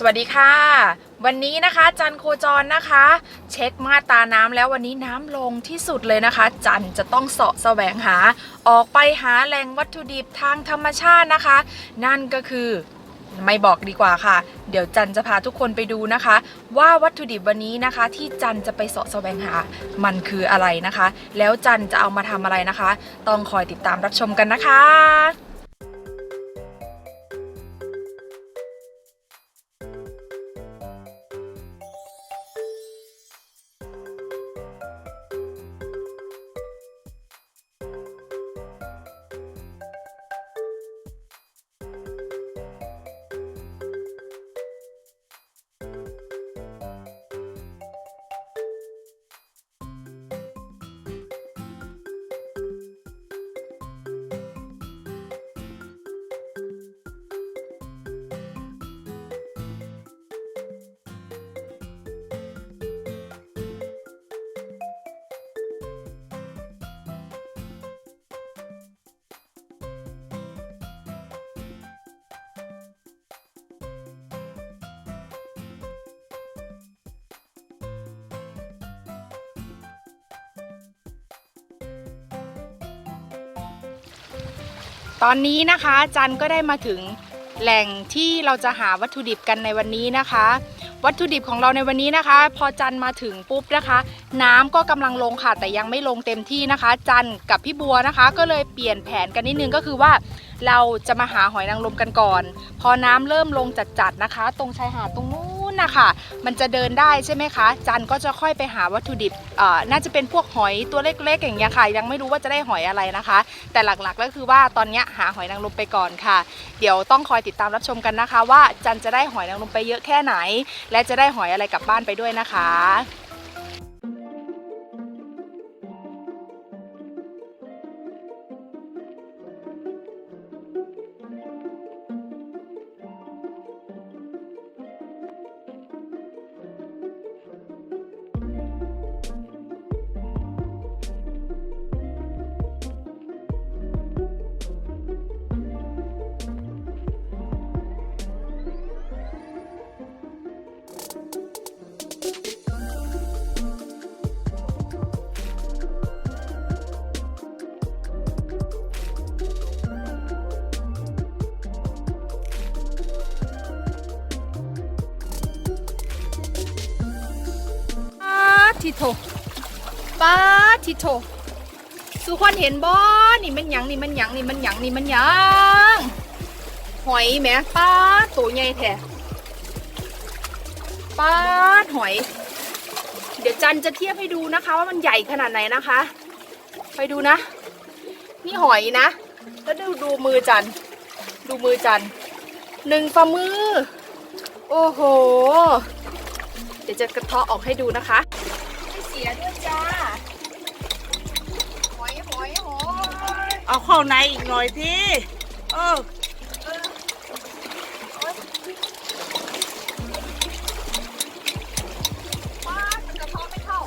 สวัสดีค่ะ วันนี้นะคะจันโคจรนะคะ เช็คมาตาน้ำแล้ววันนี้น้ำลงที่สุดเลยนะคะ จันจะต้องเสาะแสวงหา ออกไปหาแหล่งวัตถุดิบทางธรรมชาตินะคะ นั่นก็คือไม่บอกดีกว่าค่ะ เดี๋ยวจันจะพาทุกคนไปดูนะคะ ว่าวัตถุดิบวันนี้นะคะ ที่จันจะไปเสาะแสวงหามันคืออะไรนะคะ แล้วจันจะเอามาทำอะไรนะคะ ต้องคอยติดตามรับชมกันนะคะ ตอนนี้นะคะจันก็ได้มาถึงแหล่งที่เราจะหาวัตถุดิบกันในวันนี้นะคะ วัตถุดิบของเราในวันนี้นะคะ พอจันมาถึงปุ๊บนะคะ น้ำก็กำลังลงค่ะ แต่ยังไม่ลงเต็มที่นะคะ จันกับพี่บัวนะคะ ก็เลยเปลี่ยนแผนกันนิดนึงก็คือว่า เราจะมาหาหอยนางรมกันก่อน พอน้ำเริ่มลงจัดๆนะคะ ตรงชายหาดตรงนู้น นะคะมันจะเดินได้ใช่ไหมคะ จันก็จะค่อยไปหาวัตถุดิบน่าจะเป็นพวกหอยตัวเล็กๆ อย่างเงี้ยค่ะ ยังไม่รู้ว่าจะได้หอยอะไรนะคะ แต่หลักๆก็คือว่าตอนนี้หาหอยนางรมไปก่อนค่ะ เดี๋ยวต้องคอยติดตามรับชมกันนะคะ ว่าจันจะได้หอยนางรมไปเยอะแค่ไหน และจะได้หอยอะไรกลับบ้านไปด้วยนะคะ ทิโถป้าทิโถสุคนเห็นบ่นี่มันหยังนี่มันหยังนี่มันหยังนี่มันหยังหอยแหมป้าตัวใหญ่แท้ป้าหอย เดี๋ยวจันจะเทียบให้ดูนะคะ ว่ามันใหญ่ขนาดไหนนะคะ ไปดูนะ นี่หอยนะ แล้วดูดูมือจัน ดูมือจันหนึ่งฝ่ามือ โอ้โห เดี๋ยวจะกระเทาะออกให้ดูนะคะ สียด้วยจ้าหอยหอยหอยเอาเข้าในอีกหน่อยที่เออป้าดมันกระเทาะไม่เข้า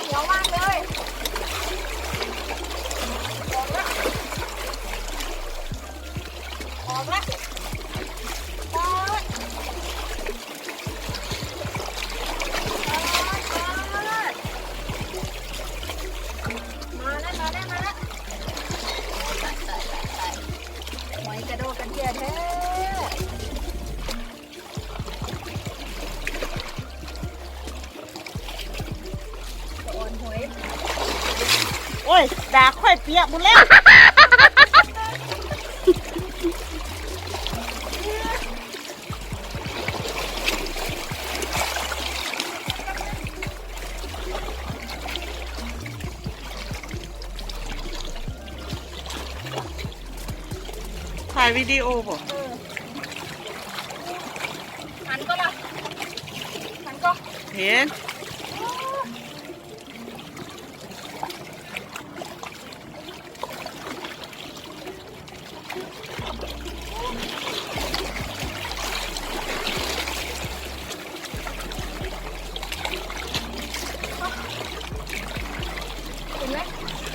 เหนียวมากเลยออกแล้วออกแล้ว เปียกหมดแล้วถ่ายวิดีโอบ่หันก็ละหันก็เห็น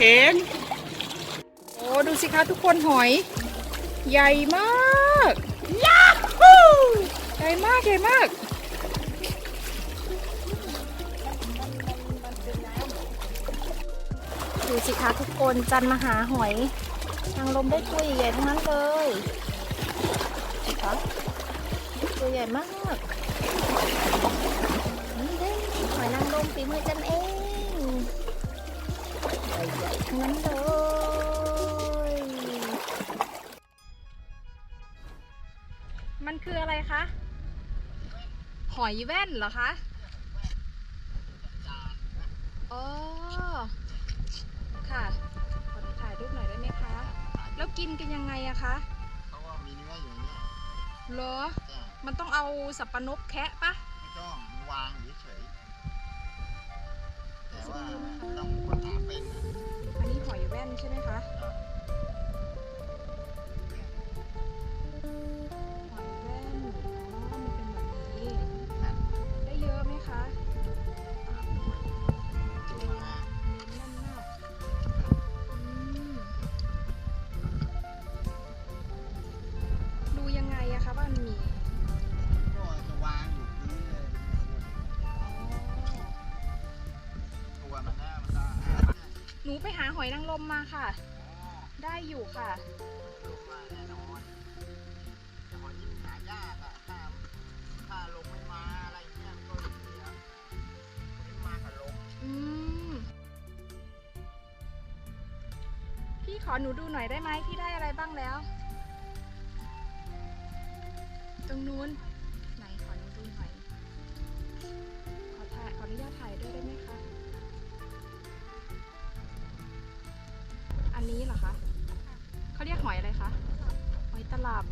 เห็น โอ้ดูสิคะทุกคนหอย ใหญ่มากฮู้ใหญ่มากใหญ่มากดูสิคะทุกคนจันมาหาหอยนางรมได้ตัวใหญ่ทั้งนั้นเลยคะตัวใหญ่มากนี่เด้หอยนางรมฝีมือจันเอง ใหญ่ๆทั้งนั้นเลยมันคืออะไรคะ หอยแว่นเหรอคะอ๋อค่ะขอถ่ายรูปหน่อยได้ไหมคะ แล้วกินกันยังไงอะคะเขาว่ามีเนื้ออยู่เนี่ยเหรอ จ้ะมันต้องเอาสับปะนกแคะปะ ไม่ต้องวางเฉยๆแต่ว่าต้องคนหาเป็นนะอัน น่นใช่ไหมคะ หนูไปหาหอยนางรมมาค่ะ ได้อยู่ค่ะลงมาแน่นอนแต่พอยิ่งหายากอะถ้าถ้าลงไม่มาอะไรเงี้ยมันก็เสียไม่มากับลงอืมพี่ขอหนูดูหน่อยได้ไหมพี่ได้อะไรบ้างแล้ว ตรงนู้นไหน นี้เหรอคะเขาเรียกหอยอะไรคะหอยตลับ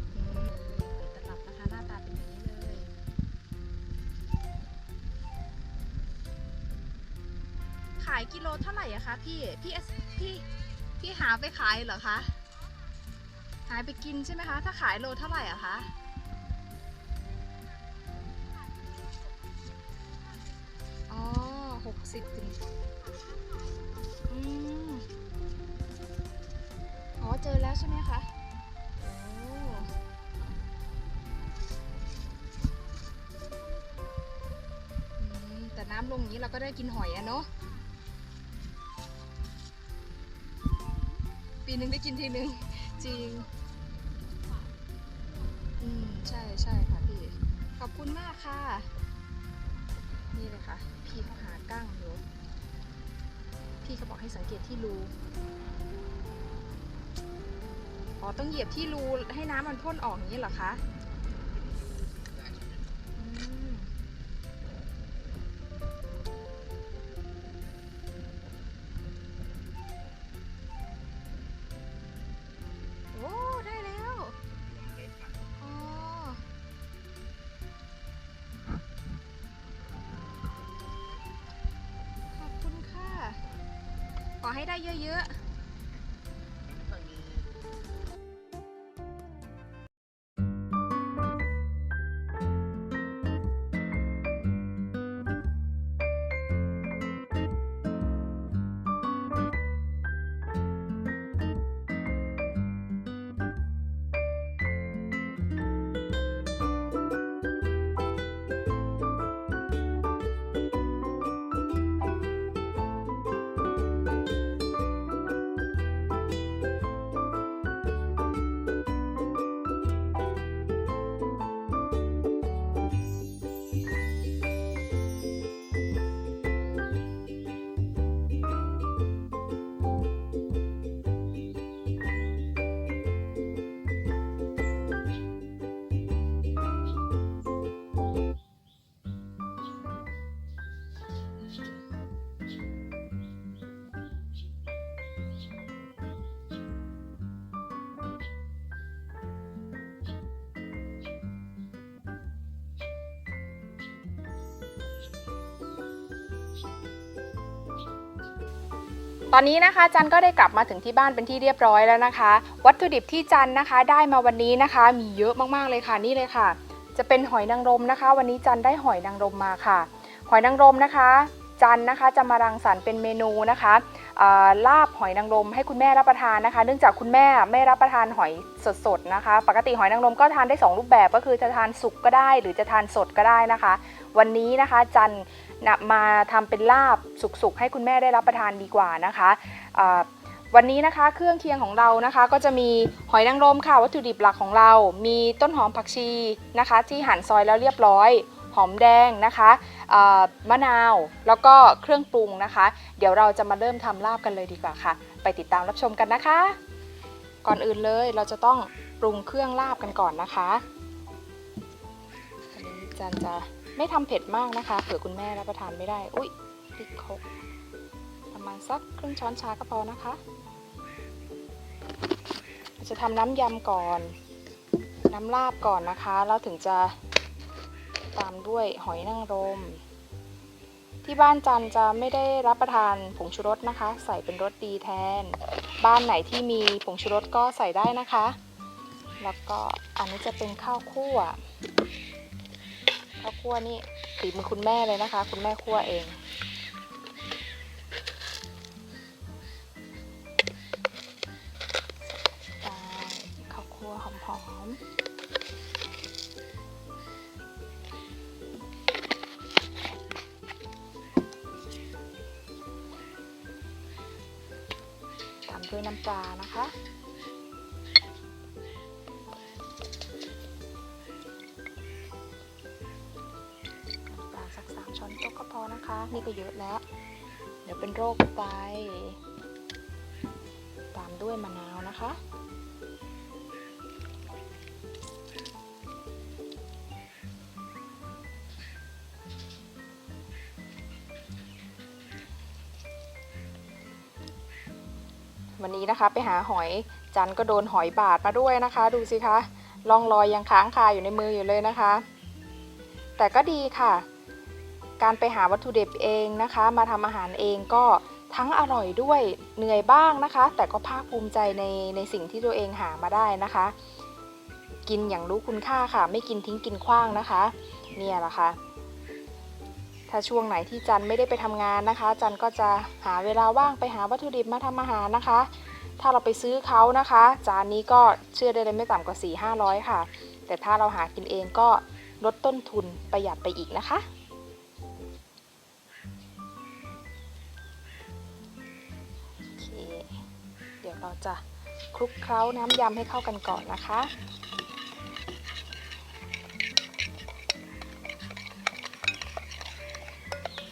หอยตลับนะคะหน้าตาเป็นอย่างนี้เลย ขายกิโลเท่าไหร่อะคะพี่พี่พี่พี่หาไปขายเหรอคะหายไปกินใช่ไหมคะ ถ้าขายโลเท่าไหร่อะคะอ๋อหกสิบถึง เจอแล้วใช่ไหมคะแต่น้ำลงอย่างนี้เราก็ได้กินหอยอะเนาะ ปีหนึ่งได้กินทีหนึ่งจริง อืม ใช่ใช่ค่ะพี่ ขอบคุณมากค่ะ นี่เลยค่ะ พี่เขาหากั้งอยู่พี่เขาบอกให้สังเกตที่รู อ๋อ ต้องเหยียบที่รูให้น้ำมันพ่นออกอย่างนี้เหรอคะอโอ้ได้แล้วขอบคุณค่ะขอให้ได้เยอะ ตอนนี้นะคะจันก็ได้กลับมาถึงที่บ้านเป็นที่เรียบร้อยแล้วนะคะ วัตถุดิบที่จันนะคะได้มาวันนี้นะคะ มีเยอะมากๆเลยค่ะนี่เลยค่ะ จะเป็นหอยนางรมนะคะ วันนี้จันได้หอยนางรมมาค่ะ หอยนางรมนะคะ จันนะคะจะมารังสรรค์เป็นเมนูนะคะาลาบหอยนางรมให้คุณแม่รับประทานนะคะ เนื่องจากคุณแม่ไม่รับประทานหอยสดๆนะคะ ปกติหอยนางรมก็ทานได้ 2 รูปแบบก็คือจะทานสุกก็ได้ หรือจะทานสดก็ได้นะคะ วันนี้นะคะจัน นะมาทำเป็นลาบสุกๆให้คุณแม่ได้รับประทานดีกว่านะคะวันนี้นะคะเครื่องเคียงของเรานะคะ ก็จะมีหอยนางรมค่ะวัตถุดิบหลักของเรา มีต้นหอมผักชีนะคะ ที่หั่นซอยแล้วเรียบร้อย หอมแดงนะคะมะนาวแล้วก็เครื่องปรุงนะคะ เดี๋ยวเราจะมาเริ่มทำลาบกันเลยดีกว่าค่ะ ไปติดตามรับชมกันนะคะ ก่อนอื่นเลยเราจะต้องปรุงเครื่องลาบกันก่อนนะคะอันนี้จันจะ ไม่ทำเผ็ดมากนะคะ เผื่อคุณแม่รับประทานไม่ได้ อุ้ยพริกคกประมาณสักครึ่งช้อนชาก็พอนะคะจะทำน้ำยำก่อน น้ำลาบก่อนนะคะ แล้วถึงจะตามด้วยหอยนางรม ที่บ้านจันจะไม่ได้รับประทานผงชูรสนะคะ ใส่เป็นรสดีแทน บ้านไหนที่มีผงชูรสก็ใส่ได้นะคะ แล้วก็อันนี้จะเป็นข้าวคั่ว ข้าวคั่วนี่ฝีมือคุณแม่เลยนะคะ คุณแม่คั่วเอง ข้าวคั่วหอมๆตามด้วยน้ำปลานะคะ นี่ก็เยอะแล้ว เดี๋ยวเป็นโรคไตตามด้วยมะนาวนะคะ วันนี้นะคะไปหาหอยจันก็โดนหอยบาดมาด้วยนะคะ ดูสิคะร่องรอยยังค้างคาอยู่ในมืออยู่เลยนะคะ แต่ก็ดีค่ะ การไปหาวัตถุดิบเองนะคะ มาทำอาหารเองก็ทั้งอร่อยด้วยเหนื่อยบ้างนะคะ แต่ก็ภาคภูมิใจในในสิ่งที่ตัวเองหามาได้นะคะ กินอย่างรู้คุณค่าค่ะ ไม่กินทิ้งกินขว้างนะคะ เนี่ยแหละค่ะถ้าช่วงไหนที่จันไม่ได้ไปทำงานนะคะ จันก็จะหาเวลาว่างไปหาวัตถุดิบมาทำอาหารนะคะ ถ้าเราไปซื้อเขานะคะ จานนี้ก็เชื่อได้เลยไม่ต่ำกว่า 4 5 0 0 ค่ะ แต่ถ้าเราหากินเองก็ลดต้นทุนประหยัดไปอีกนะคะ เราจะคลุกเคล้าน้ำยำให้เข้ากันก่อนนะคะ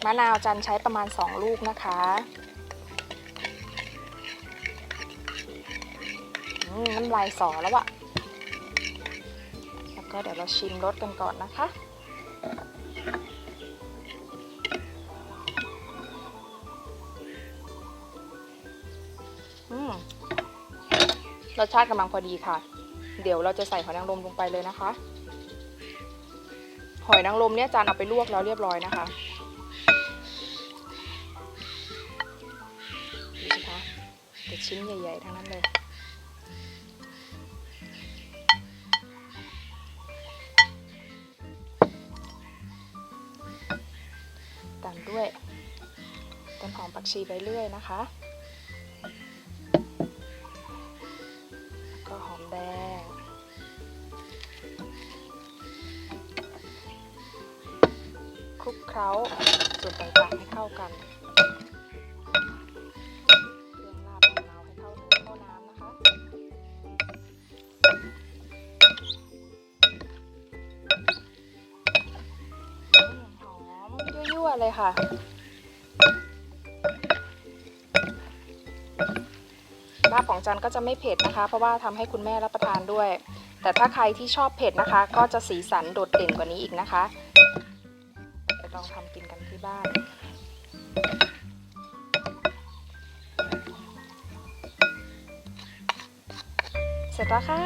มะนาวจันใช้ประมาณ 2 ลูกนะคะอืมน้ำลายสอแล้วอะแล้วก็เดี๋ยวเราชิมรสกันก่อนนะคะ รสชาติกำลังพอดีค่ะ เดี๋ยวเราจะใส่หอยนางรมลงไปเลยนะคะ หอยนางรมเนี่ยจานเอาไปลวกแล้วเรียบร้อยนะคะดูสิคะแต่ชิ้นใหญ่ๆทั้งนั้นเลยตามด้วยต้นหอมผักชีใบเลื่อยนะคะ ล้าส่วนต่างๆให้เข้ากันเครื่องลาบของเราให้เข้าเข้าน้ำนะคะ หอมยั่วๆเลยค่ะลาบของจันก็จะไม่เผ็ดนะคะ เพราะว่าทำให้คุณแม่รับประทานด้วย แต่ถ้าใครที่ชอบเผ็ดนะคะ ก็จะสีสันโดดเด่นกว่านี้อีกนะคะ ลองทำกินกันที่บ้าน เสร็จแล้วค่ะ